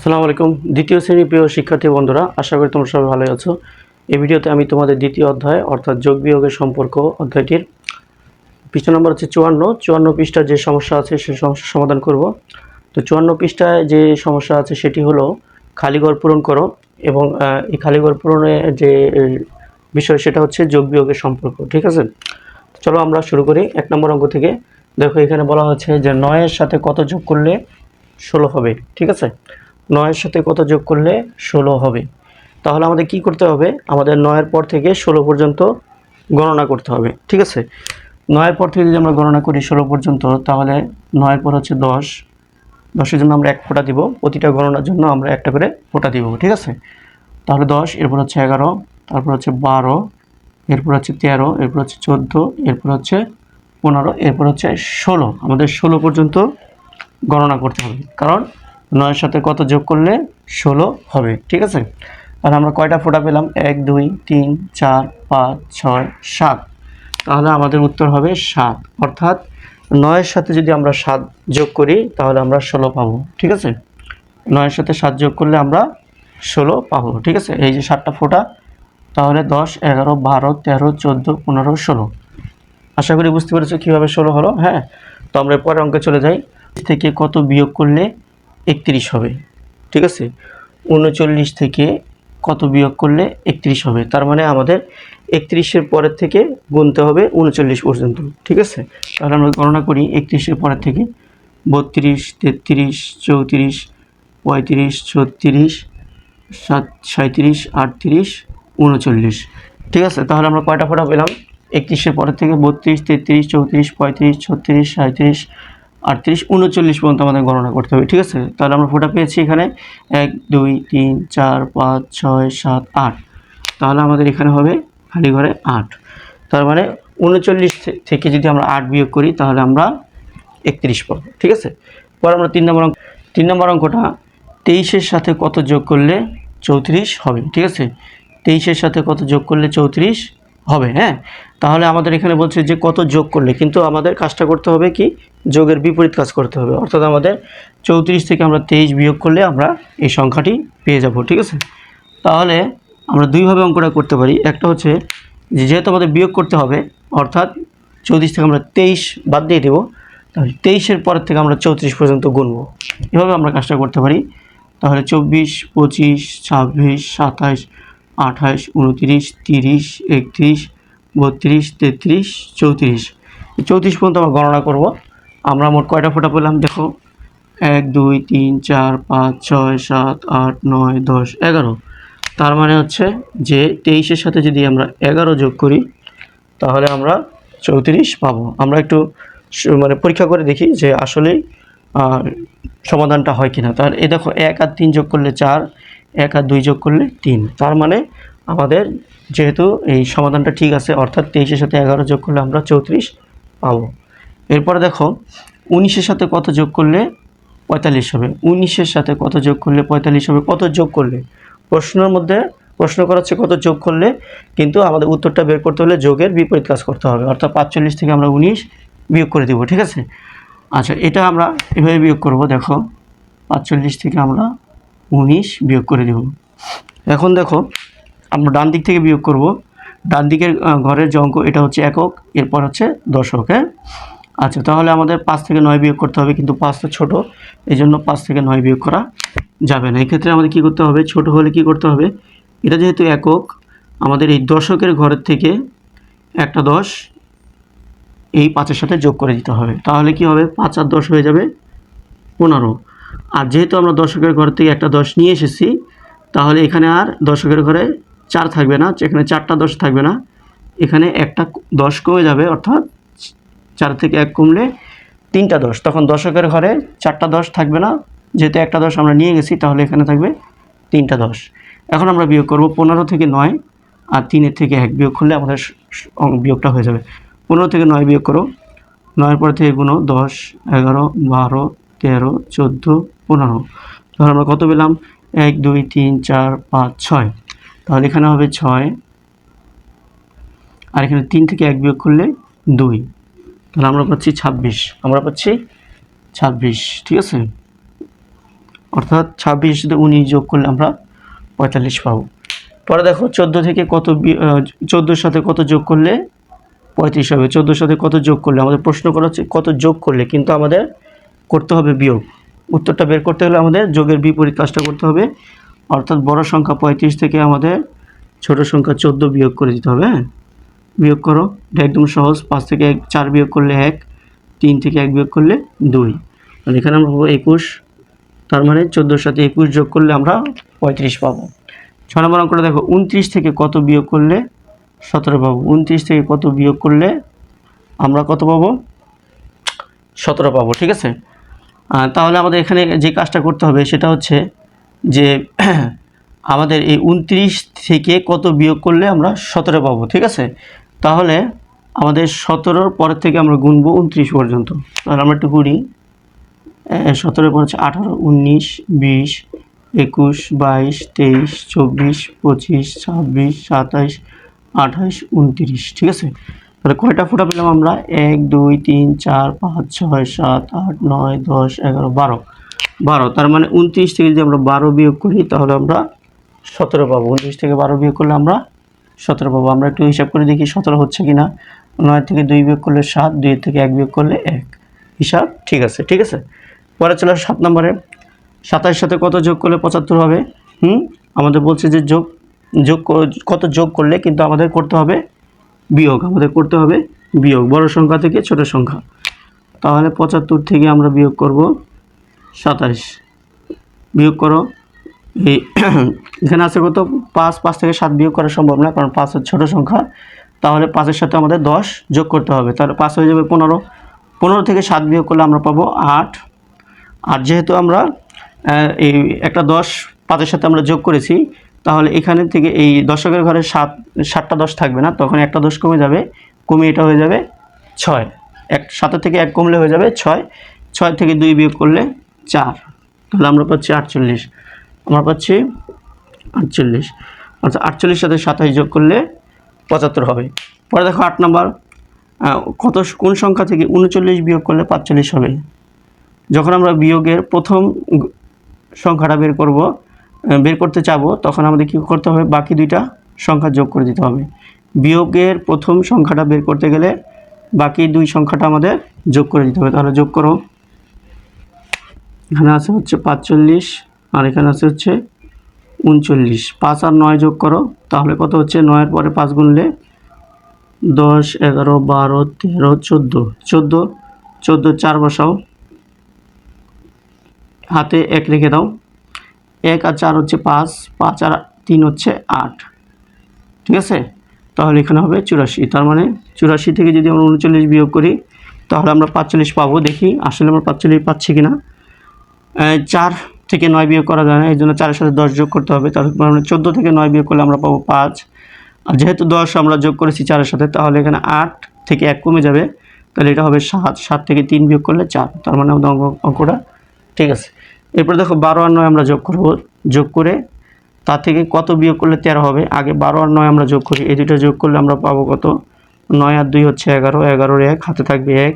আসসালামু আলাইকুম। দ্বিতীয় শ্রেণির প্রিয় শিক্ষার্থী বন্ধুরা, আশা করি তোমরা সবাই ভালো আছো। এই ভিডিওতে আমি তোমাদের দ্বিতীয় অধ্যায়, অর্থাৎ যোগ বিয়োগের সম্পর্ক অধ্যায়টির পৃষ্ঠ নম্বর হচ্ছে চুয়ান্ন। চুয়ান্ন পৃষ্ঠার যে সমস্যা আছে সেই সমস্যার সমাধান করব। তো চুয়ান্ন পৃষ্ঠায় যে সমস্যা আছে, সেটি হলো খালিঘর পূরণ করো এবং এই খালিঘর পূরণের যে বিষয়, সেটা হচ্ছে যোগ বিয়োগের সম্পর্ক, ঠিক আছে? চলো আমরা শুরু করি। এক নম্বর অঙ্ক থেকে। দেখো, এখানে বলা হচ্ছে যে নয়ের সাথে কত যোগ করলে ষোলো হবে, ঠিক আছে? নয়ের সাথে কত যোগ করলে ষোলো হবে? তাহলে আমাদের কি করতে হবে? আমাদের নয়ের পর থেকে ষোলো পর্যন্ত গণনা করতে হবে, ঠিক আছে? নয়ের পর থেকে যদি আমরা গণনা করি ষোলো পর্যন্ত, তাহলে নয়ের পর হচ্ছে দশ। দশের জন্য আমরা এক ফোঁটা দিব, প্রতিটা গণনার জন্য আমরা একটা করে ফোঁটা দিব, ঠিক আছে? তাহলে দশ, এরপর হচ্ছে এগারো, তারপর হচ্ছে বারো, এরপর হচ্ছে তেরো, এরপর হচ্ছে চোদ্দ, এরপর হচ্ছে পনেরো, এরপর হচ্ছে ষোলো। আমাদের ষোলো পর্যন্ত গণনা করতে হবে, কারণ নয়ের সাথে কত যোগ করলে ষোলো হবে, ঠিক আছে? আর আমরা কয়টা ফোঁটা পেলাম? এক, দুই, তিন, চার, পাঁচ, ছয়, সাত। তাহলে আমাদের উত্তর হবে সাত। অর্থাৎ নয়ের সাথে যদি আমরা সাত যোগ করি, তাহলে আমরা ষোলো পাবো, ঠিক আছে? নয়ের সাথে সাত যোগ করলে আমরা ষোলো পাবো, ঠিক আছে? এই যে সাতটা ফোঁটা, তাহলে দশ, এগারো, বারো, তেরো, চোদ্দ, পনেরো, ষোলো। আশা করি বুঝতে পেরেছ কীভাবে ষোলো হলো হ্যাঁ? তো আমরা পরের অঙ্কে চলে যাই। থেকে কত বিয়োগ করলে একত্রিশ হবে, ঠিক আছে? উনচল্লিশ থেকে কত বিয়োগ করলে একত্রিশ হবে? তার মানে আমাদের একত্রিশের পরের থেকে গুনতে হবে উনচল্লিশ পর্যন্ত, ঠিক আছে? তাহলে আমরা গণনা করি একত্রিশের পরের থেকে। বত্রিশ, তেত্রিশ, চৌত্রিশ, পঁয়ত্রিশ, ছত্রিশ, সাত সাঁত্রিশ আটত্রিশ, উনচল্লিশ, ঠিক আছে? তাহলে আমরা কয়টা ফোঁটা পেলাম? একত্রিশের পরের থেকে বত্রিশ, তেত্রিশ, চৌত্রিশ, পঁয়ত্রিশ, ছত্রিশ সাঁত্রিশ আটত্রিশ, উনচল্লিশ পর্যন্ত আমাদের গণনা করতে হবে, ঠিক আছে? তাহলে আমরা ফোটা পেয়েছি এখানে। এক, দুই, তিন, চার, পাঁচ, ছয়, সাত, আট। তাহলে আমাদের এখানে হবে খালি ঘরে আট। তার মানে উনচল্লিশ থেকে যদি আমরা আট বিয়োগ করি, তাহলে আমরা একত্রিশ পাবো, ঠিক আছে? পর আমরা তিন নম্বর অঙ্ক তিন নম্বর অঙ্কটা তেইশের সাথে কত যোগ করলে চৌত্রিশ হবে, ঠিক আছে? তেইশের সাথে কত যোগ করলে চৌত্রিশ? হবে হ্যাঁ? তাহলে আমাদের এখানে বলছে যে কত যোগ করলে, কিন্তু আমাদের কাজটা করতে হবে কি? যোগের বিপরীত কাজ করতে হবে। অর্থাৎ আমাদের চৌত্রিশ থেকে আমরা তেইশ বিয়োগ করলে আমরা এই সংখ্যাটি পেয়ে যাব, ঠিক আছে? তাহলে আমরা দুইভাবে অঙ্কটা করতে পারি। একটা হচ্ছে যে যেহেতু আমাদের বিয়োগ করতে হবে, অর্থাৎ চৌত্রিশ থেকে আমরা তেইশ বাদ দিয়ে দেবো, তাহলে তেইশের পরের থেকে আমরা চৌত্রিশ পর্যন্ত গুনবো। এভাবে আমরা কাজটা করতে পারি। তাহলে চব্বিশ, পঁচিশ, ছাব্বিশ, সাতাশ আঠাশ, উনত্রিশ, তিরিশ, একত্রিশ, বত্রিশ, তেত্রিশ, চৌত্রিশ। চৌত্রিশ পর্যন্ত আমরা গণনা করব। আমরা মোট কয়টা ফোঁটা পেলাম? দেখো, এক, দুই, তিন, চার, পাঁচ, ছয়, সাত, আট, নয়, দশ, এগারো। তার মানে হচ্ছে যে তেইশের সাথে যদি আমরা এগারো যোগ করি, তাহলে আমরা চৌত্রিশ পাবো। আমরা একটু মানে পরীক্ষা করে দেখি যে আসলেই সমাধানটা হয় কিনা। তার এ দেখো, এক আর তিন যোগ করলে চার এক আর দুই যোগ করলে তিন। তার মানে আমাদের যেহেতু এই সমাধানটা ঠিক আছে, অর্থাৎ তেইশের সাথে এগারো যোগ করলে আমরা চৌত্রিশ পাবো। এরপরে দেখো, উনিশের সাথে কত যোগ করলে পঁয়তাল্লিশ হবে? উনিশের সাথে কত যোগ করলে পঁয়তাল্লিশ হবে? কত যোগ করলে? প্রশ্নের মধ্যে প্রশ্ন করা হচ্ছে কত যোগ করলে, কিন্তু আমাদের উত্তরটা বের করতে হলে যোগের বিপরীত কাজ করতে হবে। অর্থাৎ পাঁচচল্লিশ থেকে আমরা উনিশ বিয়োগ করে দিব, ঠিক আছে? আচ্ছা এটা আমরা এভাবে বিয়োগ করব, দেখো। পাঁচচল্লিশ থেকে আমরা উনিশ বিয়োগ করে দেব। এখন দেখো, আমরা ডান দিক থেকে বিয়োগ করব। ডান দিকের ঘরের যে অঙ্ক, এটা হচ্ছে একক, এরপর হচ্ছে দশক হ্যাঁ? আচ্ছা তাহলে আমাদের পাঁচ থেকে নয় বিয়োগ করতে হবে, কিন্তু পাঁচ তো ছোটো এই জন্য পাঁচ থেকে নয় বিয়োগ করা যাবে না। এক্ষেত্রে আমাদের কী করতে হবে? ছোট হলে কি করতে হবে? এটা যেহেতু একক, আমাদের এই দশকের ঘরের থেকে একটা দশ এই পাঁচের সাথে যোগ করে দিতে হবে। তাহলে কি হবে? পাঁচ আর দশ হয়ে যাবে পনেরো। আর যেহেতু আমরা দর্শকের ঘর থেকে একটা দশ নিয়ে এসেছি, তাহলে এখানে আর দশকের ঘরে চার থাকবে না এখানে চারটা দশ থাকবে না, এখানে একটা দশ কমে যাবে, অর্থাৎ চার থেকে এক কমলে তিনটা দশ। তখন দশকের ঘরে চারটা দশ থাকবে না, যেহেতু একটা দশ আমরা নিয়ে গেছি, তাহলে এখানে থাকবে তিনটা দশ। এখন আমরা বিয়োগ করব পনেরো থেকে নয়, আর তিনের থেকে এক বিয়োগ করলে আমাদের বিয়োগটা হয়ে যাবে। পনেরো থেকে নয় বিয়োগ করো, নয়ের পর থেকে গুনো দশ, এগারো, বারো তেরো, চোদ্দ, পনেরো। তাহলে আমরা কত পেলাম? এক, দুই, তিন, চার, পাঁচ, ছয়। তাহলে এখানে হবে ছয়। আর এখানে তিন থেকে এক বিয়োগ করলে দুই। তাহলে আমরা পাচ্ছি ছাব্বিশ। আমরা পাচ্ছি ছাব্বিশ। ঠিক আছে? অর্থাৎ ছাব্বিশ সাথে উনিশ যোগ করলে আমরা পঁয়তাল্লিশ পাবো। পরে দেখো চোদ্দ থেকে কত চোদ্দোর সাথে কত যোগ করলে পঁয়ত্রিশ হবে। চোদ্দোর সাথে কত যোগ করলে? আমাদের প্রশ্ন করা হচ্ছে কত যোগ করলে? কিন্তু আমাদের করতে হবে বিয়োগ। উত্তরটা বের করতে হলে আমাদের যোগের বিপরীত কাজটা করতে হবে। অর্থাৎ বড় সংখ্যা পঁয়ত্রিশ থেকে আমাদের ছোট সংখ্যা চোদ্দ বিয়োগ করে দিতে হবে হ্যাঁ? বিয়োগ করো একদম সহজ। পাঁচ থেকে এক, চার বিয়োগ করলে এক, তিন থেকে এক বিয়োগ করলে দুই। আর এখানে আমরা পাবো একুশ, তার মানে চোদ্দোর সাথে একুশ যোগ করলে আমরা পঁয়ত্রিশ পাবো। ছ নম্বর অঙ্কটা দেখো, উনত্রিশ থেকে কত বিয়োগ করলে সতেরো পাবো। উনত্রিশ থেকে কত বিয়োগ করলে আমরা কত পাবো? সতেরো পাবো, ঠিক আছে? তাহলে আমাদের এখানে যে কাজটা করতে হবে সেটা হচ্ছে যে আমাদের এই উনত্রিশ থেকে কত বিয়োগ করলে আমরা সতেরো পাবো, ঠিক আছে? তাহলে আমাদের সতেরোর পরের থেকে আমরা গুনবো উনত্রিশ পর্যন্ত। তাহলে আমরা একটু করি সতেরোর পর হচ্ছে আঠারো, উনিশ, বিশ, একুশ, বাইশ, তেইশ, চব্বিশ, পঁচিশ, ছাব্বিশ, সাতাইশ, আঠাইশ, উনত্রিশ, ঠিক আছে? তাহলে কয়টা ফোঁটা পেলাম আমরা? এক, দুই, তিন, চার, পাঁচ, ছয়, সাত, আট, নয়, দশ, এগারো, বারো। বারো, তার মানে উনত্রিশ থেকে যদি আমরা বারো বিয়োগ করি, তাহলে আমরা সতেরো পাবো। উনত্রিশ থেকে বারো বিয়োগ করলে আমরা সতেরো পাবো। আমরা একটু হিসাব করে দেখি সতেরো হচ্ছে কি না নয় থেকে দুই বিয়োগ করলে সাত, দুই থেকে এক বিয়োগ করলে এক। হিসাব ঠিক আছে ঠিক আছে? পরে চলে সাত নম্বরে। সাতাশ সাথে কত যোগ করলে পঁচাত্তর হবে? হুম? আমাদের বলছে যে যোগ যোগ কত যোগ করলে কিন্তু আমাদের করতে হবে বিয়োগ আমাদের করতে হবে। বিয়োগ বড় সংখ্যা থেকে ছোট সংখ্যা। তাহলে পঁচাত্তর থেকে আমরা বিয়োগ করব সাতাশ বিয়োগ করো। এই এখানে আছে কত? পাঁচ পাঁচ থেকে সাত বিয়োগ করা সম্ভব না, কারণ পাঁচ হচ্ছে ছোটো সংখ্যা। তাহলে পাঁচের সাথে আমাদের দশ যোগ করতে হবে। তাহলে পাঁচ হয়ে যাবে পনেরো। পনেরো থেকে সাত বিয়োগ করলে আমরা পাবো আট। আর যেহেতু আমরা এই একটা দশ পাঁচের সাথে আমরা যোগ করেছি তাহলে এখানে থেকে এই দশকের ঘরে সাত, সাতটা দশ থাকবে না, তখন একটা দশ কমে যাবে কমে এটা হয়ে যাবে ছয়। এক, সাতের থেকে এক কমলে হয়ে যাবে ছয় ছয় থেকে দুই বিয়োগ করলে চার। তাহলে আমরা পাচ্ছি আটচল্লিশ, আমরা পাচ্ছি আটচল্লিশ। অর্থাৎ আটচল্লিশ সাথে সাতাশ যোগ করলে পঁচাত্তর হবে। পরে দেখো আট নম্বর কত, কোন সংখ্যা থেকে উনচল্লিশ বিয়োগ করলে পাঁচচল্লিশ হবে? যখন আমরা বিয়োগের প্রথম সংখ্যাটা বের করব বের করতে চাবো, তখন আমাদের কী করতে হবে? বাকি দুইটা সংখ্যা যোগ করে দিতে হবে। বিয়োগের প্রথম সংখ্যাটা বের করতে গেলে বাকি দুই সংখ্যাটা আমাদের যোগ করে দিতে হবে। তাহলে যোগ করো। এখানে আছে হচ্ছে পাঁচচল্লিশ, আর এখানে আছে হচ্ছে উনচল্লিশ। পাঁচ আর নয় যোগ করো, তাহলে কত হচ্ছে? নয়ের পরে পাঁচ গুনলে দশ, এগারো, বারো, তেরো, চোদ্দ। চোদ্দ চোদ্দ চার বসাও। হাতে এক রেখে দাও। এক আর চার হচ্ছে পাঁচ পাঁচ আর তিন হচ্ছে আট। ঠিক আছে? তাহলে এখানে হবে চুরাশি। তার মানে চুরাশি থেকে যদি আমরা উনচল্লিশ বিয়োগ করি, তাহলে আমরা পাঁচচল্লিশ পাবো। দেখি, আসলে আমরা পাঁচচল্লিশ পাচ্ছি কি না চার থেকে নয় বিয়োগ করা যায় না, এই জন্য চারের সাথে দশ যোগ করতে হবে। তার মানে চোদ্দ থেকে নয় বিয়োগ করলে আমরা পাবো পাঁচ। আর যেহেতু দশ আমরা যোগ করেছি চারের সাথে, তাহলে এখানে আট থেকে এক কমে যাবে। তাহলে এটা হবে সাত। সাত থেকে তিন বিয়োগ করলে চার। তার মানে অঙ্ক অঙ্কটা ঠিক আছে। এরপর দেখো বারো আর নয় আমরা যোগ করব, যোগ করে তা থেকে কত বিয়োগ করলে তেরো হবে? আগে বারো আর নয় আমরা যোগ করি, এই দুটো যোগ করলে আমরা পাবো কত? নয় আর দুই হচ্ছে এগারো, এগারোর এক, হাতে থাকবে এক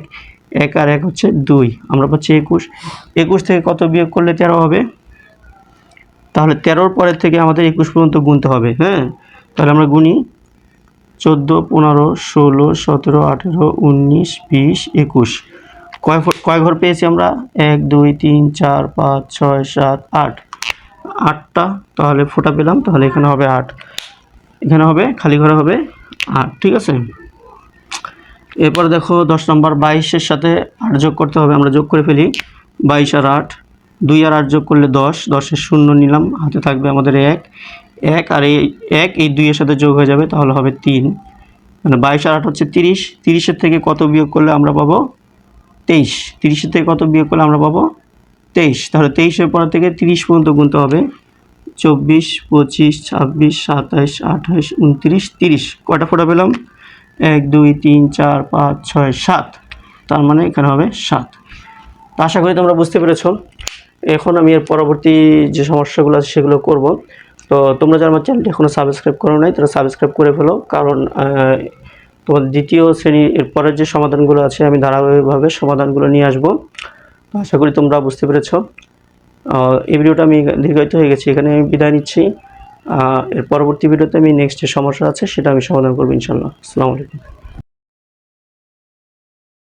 এক আর এক হচ্ছে দুই, আমরা পাচ্ছি একুশ। একুশ থেকে কত বিয়োগ করলে তেরো হবে? তাহলে তেরোর পরের থেকে আমাদের একুশ পর্যন্ত গুনতে হবে হ্যাঁ? তাহলে আমরা গুনি চোদ্দ, পনেরো, ষোলো, সতেরো, আঠেরো, উনিশ, বিশ, একুশ। কয় কয় ঘর পেয়েছি আমরা? এক, দুই, তিন, চার, পাঁচ, ছয়, সাত, আট। আটটা, তাহলে ফোটা পেলাম, তাহলে এখানে হবে আট। এখানে হবে, খালি ঘরে হবে আট, ঠিক আছে? এরপর দেখো, দশ নম্বর, বাইশের সাথে আট যোগ করতে হবে, আমরা যোগ করে ফেলি। বাইশ আর আট, দুই আর আট যোগ করলে দশ, দশের শূন্য নিলাম, হাতে থাকবে আমাদের এক। এক আর এই, এক, এই দুইয়ের সাথে যোগ হয়ে যাবে, তাহলে হবে তিন। মানে বাইশ আর আট হচ্ছে তিরিশ, তিরিশের থেকে কত বিয়োগ করলে আমরা পাবো? তেইশ। তিরিশের থেকে কত বিয়োগ করলে আমরা পাবো? তেইশ। তাহলে তেইশের পর থেকে তিরিশ পর্যন্ত গুনতে হবে। চব্বিশ, পঁচিশ, ছাব্বিশ সাতাইশ আঠাইশ উনত্রিশ, তিরিশ। কয়টা ফোটা পেলাম? এক, দুই, তিন, চার, পাঁচ, ছয়, সাত। তার মানে এখানে হবে সাত। তো আশা করি তোমরা বুঝতে পেরেছ। এখন আমি এর পরবর্তী যে সমস্যাগুলো আছে সেগুলো করব। তো তোমরা যারা আমার চ্যানেলটি এখনও সাবস্ক্রাইব করো নাই, তারা সাবস্ক্রাইব করে ফেলো। কারণ তোমার দ্বিতীয় শ্রেণির এরপরের যে সমাধানগুলো আছে, আমি ধারাবাহিকভাবে সমাধানগুলো নিয়ে আসব। তো আশা করি তোমরা বুঝতে পেরেছ। এই ভিডিওটা আমি দীর্ঘায়িত হয়ে গেছি, এখানে আমি বিদায় নিচ্ছি। এর পরবর্তী ভিডিওতে আমি নেক্সট যে সমস্যা আছে, সেটা আমি সমাধান করব ইনশাল্লাহ আসসালামু আলাইকুম।